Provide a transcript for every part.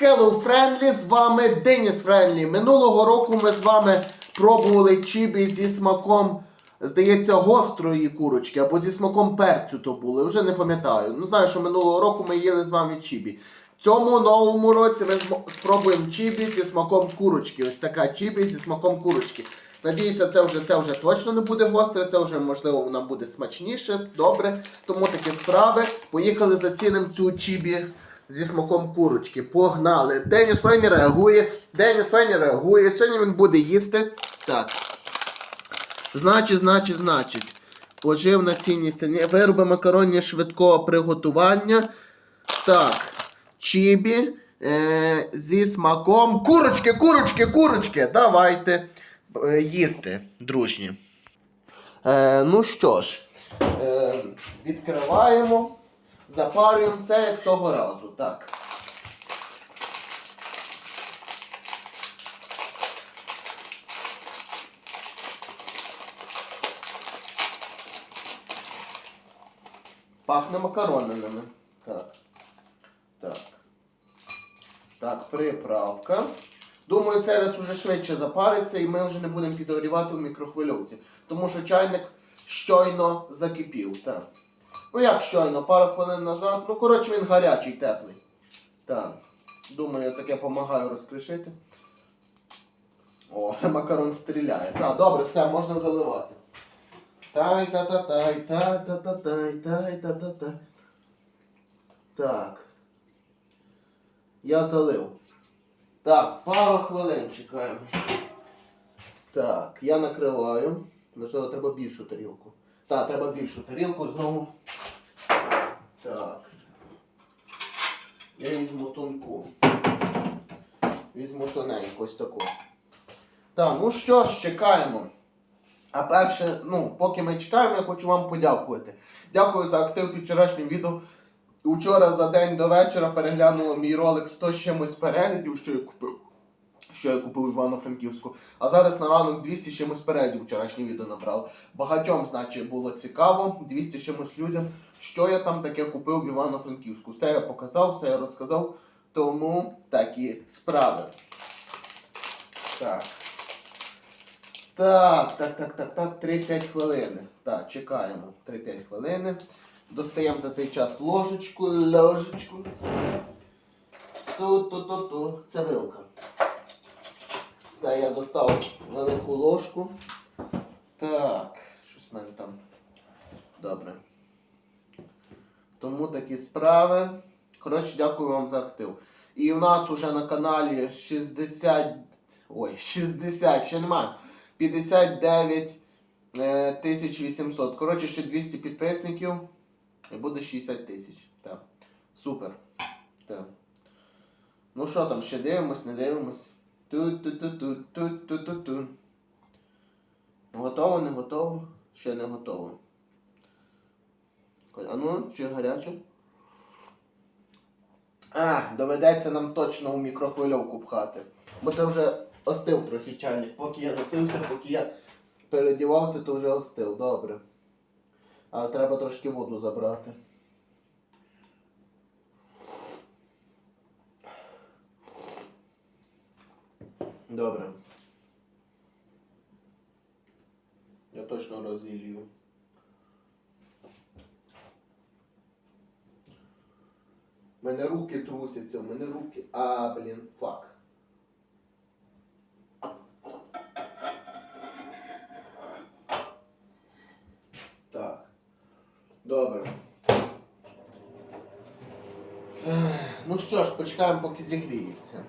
Hello Friendly, з вами Деніс Френлі. Минулого року ми з вами пробували чібі зі смаком, здається, гострої курочки, або зі смаком перцю то були, вже не пам'ятаю. Ну знаю, що минулого року ми їли з вами чібі. В цьому новому році ми спробуємо чібі зі смаком курочки. Ось така чібі зі смаком курочки. Надіюся, це вже, це вже точно не буде гостре, це вже можливо нам буде смачніше, добре. Тому такі справи. Поїхали зацінимо цю чібі зі смаком курочки. Погнали. Деніс Пенні реагує. Деніс Пенні реагує. Сьогодні він буде їсти. Так. Значить, значить, значить. Поживна цінність. Ні, Вироби макаронні швидкого приготування. Так. Чібі. Е, зі смаком. Курочки, курочки, курочки. Давайте е, їсти, дружні. Е, ну що ж, е, відкриваємо. Запарюємо все як того разу. Так. Пахне макаронинами. Так. Так. Так, приправка. Думаю, цей раз уже швидше запариться і ми вже не будемо підогрівати в мікрохвильовці. Тому що чайник щойно закипів. Так. Ну як щойно, пару хвилин назад. Ну, коротше, він гарячий, теплий. Так. Думаю, я таке допомагаю розкришити. О, макарон стріляє. Так, добре, все, можна заливати. Тай та та тай та та та тай тай та та та Так. Я залив. Так, пару хвилин чекаємо. Так, я накриваю. Можливо, треба більшу тарілку. Так, треба більшу тарілку знову. Так. Я візьму тонку. Візьму тоненьку ось таку. Так, ну що ж, чекаємо. А перше, ну, поки ми чекаємо, я хочу вам подякувати. Дякую за актив під вчорашнім відео. Учора за день до вечора переглянуло мій ролик 100 з чимось переглядів, що я купив. Що я купив Івано-Франківську. А зараз на ранок 200 чимось переглядів вчорашнє відео набрало. Багатьом, значить, було цікаво, 200 чимось людям, що я там таке купив в Івано-Франківську. Все я показав, все я розказав. Тому такі справи. Так. Так, так, так, так, так, 3-5 хвилини. Так, чекаємо. 3-5 хвилини. Достаємо за цей час ложечку, ложечку. Ту-ту-ту-ту. Це вилка. Все, я достав велику ложку. Так, щось в мене там. Добре. Тому такі справи. Коротше, дякую вам за актив. І у нас уже на каналі 60. Ой, 60, ще немає. 59 е, 800. Коротше, ще 200 підписників. І буде 60 тисяч. Так. Супер. Так. Ну що там, ще дивимось, не дивимось. Ту-ту-ту-ту-ту-ту-ту. Готово, не готово? Ще не готово. А ну, чи гаряче? А, доведеться нам точно у мікрохвильовку пхати. Бо це вже остив трохи чайник. Поки я носився, поки я передівався, то вже остив. Добре. Але треба трошки воду забрати. Добре. Я точно розілью. У мене руки трусяться, у мене руки. А, блін, фак. Так. Добре. Ну що ж, почекаємо, поки зігріється.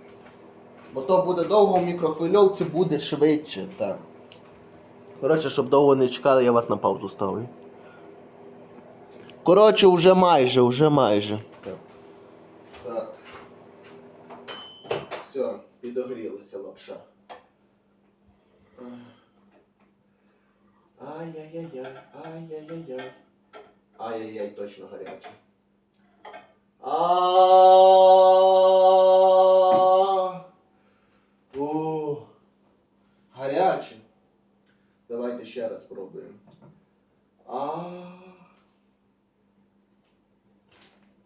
Бо то буде довго в мікрохвильовці, буде швидше, так. Коротше, щоб довго не чекали, я вас на паузу ставлю. Коротше, вже майже, вже майже. Так. Так. Все, підогрілася лапша. Ай-яй-яй-яй, ай-яй-яй-яй. Ай-яй-яй, точно гаряче. А. О, гаряче. Давайте ще раз спробуємо. А.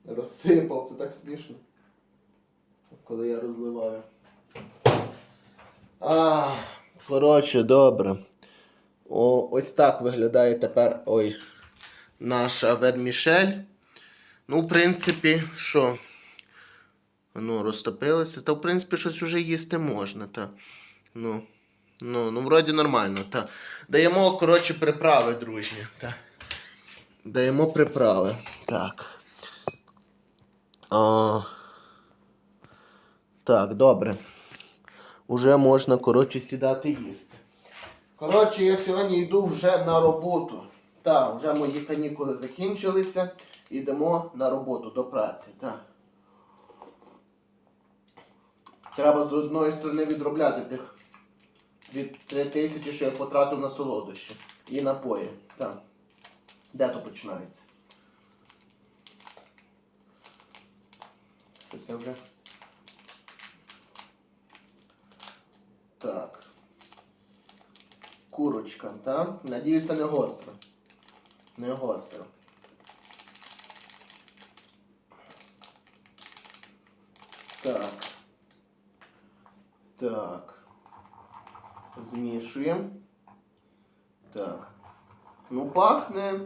Розсипав, це так смішно. коли я розливаю. А, коротше, добре. О, ось так виглядає тепер ой, наша ведмішель. Ну, в принципі, що? Ну, розтопилося. Та, в принципі, щось вже їсти можна. Та. Ну, ну, ну, вроді нормально. Та. Даємо, коротше, приправи, дружні. Та. Даємо приправи. Так. А... Так, добре. Уже можна, коротше, сідати їсти. Коротше, я сьогодні йду вже на роботу. Так, вже мої канікули закінчилися. Йдемо на роботу до праці. Так. Треба з одної сторони відробляти тих від 3 тисячі, що я потратив на солодощі. І напої. Так. Де то починається? Щось я вже. Так. Курочка, так? Надіюся, не гостра. Не гостра. Так. Так. Змішуємо. Так. Ну, пахне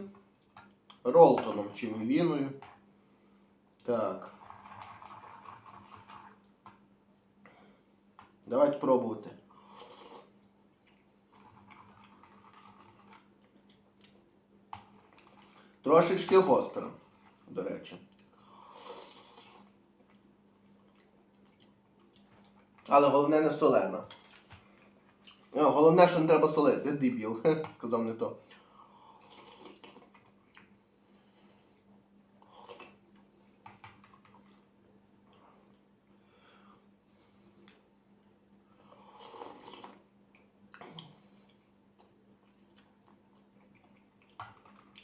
Ролтоном чи мівіною. Так. Давайте пробувати. Трошечки гостро, до речі. Але головне не солена. Е, Головне, що не треба солити, дебіл. Сказав не то.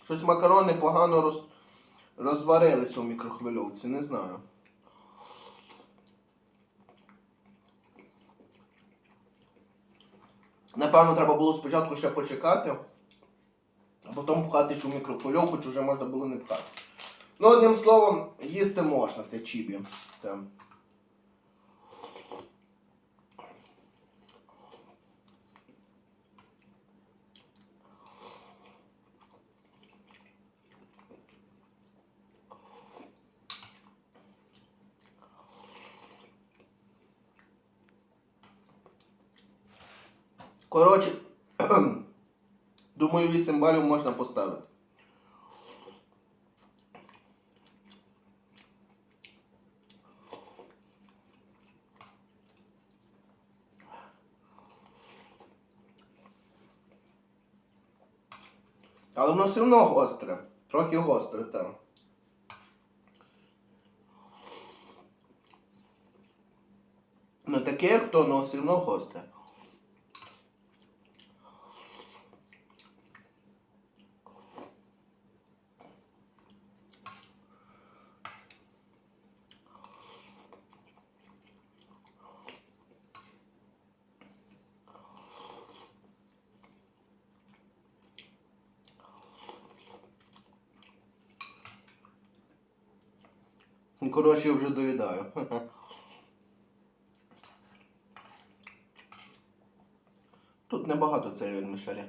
Щось макарони погано роз... розварилися у мікрохвильовці, не знаю. Напевно, треба було спочатку ще почекати, а потім пхати цю мікрохвильовку, чи вже можна було не пхати. Ну, одним словом, їсти можна, це чібі. Коротше, думаю, 8 балів можна поставити. Але воно все одно гостре. Трохи гостре там. Не таке, як то, але все одно гостре. Коротше, я вже доїдаю. Тут небагато цієї від Мишеля.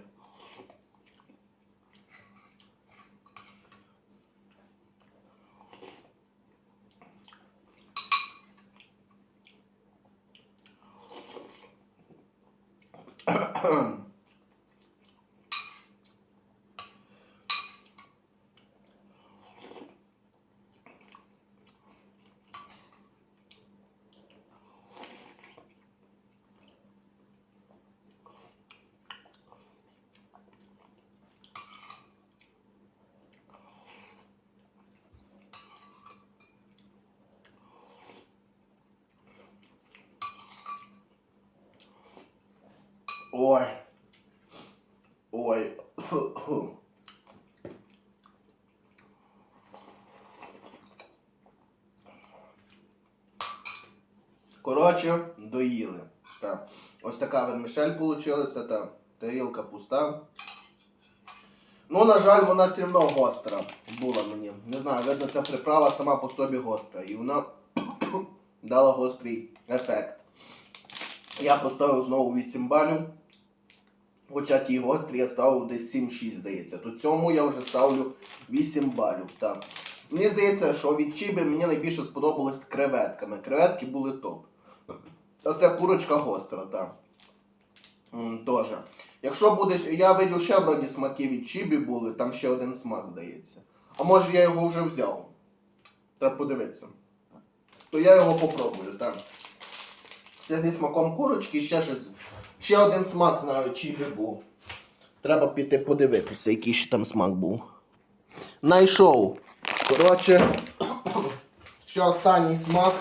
Ой. Ой. Коротше, доїли. Так. Ось така вермішель получилася, та тарілка пуста. Ну, на жаль, вона все одно гостра була мені. Не знаю, видно, ця приправа сама по собі гостра. І вона дала гострий ефект. Я поставив знову 8 балів. Хоча ті гострі я ставив десь 7-6, здається. То цьому я вже ставлю 8 балів. Так. Мені здається, що від чиби мені найбільше сподобалось з креветками. Креветки були топ. Оце курочка гостра, так. Тоже. Якщо будеш. Я видів ще вроді смаки від чибі були, там ще один смак здається. А може я його вже взяв. Треба подивитися. То я його попробую, так. Це зі смаком курочки і ще щось. Ще один смак знаю, чибі був. Треба піти подивитися, який ще там смак був. Найшов. Коротше, ще останній смак.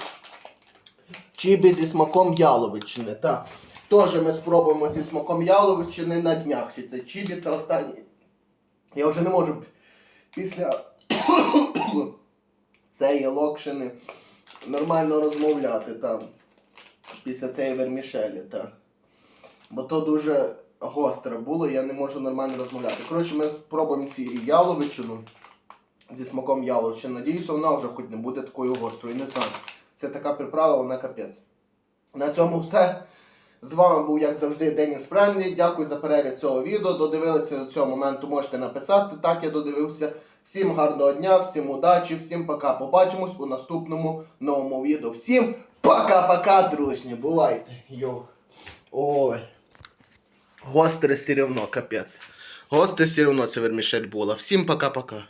Чибі зі смаком яловичини. Так. Теж ми спробуємо зі смаком яловичини на днях. Чи це чибі, це останній. Я вже не можу після цієї локшини нормально розмовляти там. Після цієї вермішелі, так. Бо то дуже гостре було, я не можу нормально розмовляти. Коротше, ми спробуємо ці яловичину зі смаком яловичини. Надіюся, вона вже хоч не буде такою гострою. Не знаю. Це така приправа, вона капець. На цьому все. З вами був, як завжди, Деніс Френлі. Дякую за перегляд цього відео. Додивилися до цього моменту, можете написати. Так, я додивився. Всім гарного дня, всім удачі, всім пока. Побачимось у наступному новому відео. Всім пока-пока, дружні. Бувайте. Йоу. Ой. Гостре все равно, капець. Гостре все равно це вермішель була. Всім пока-пока.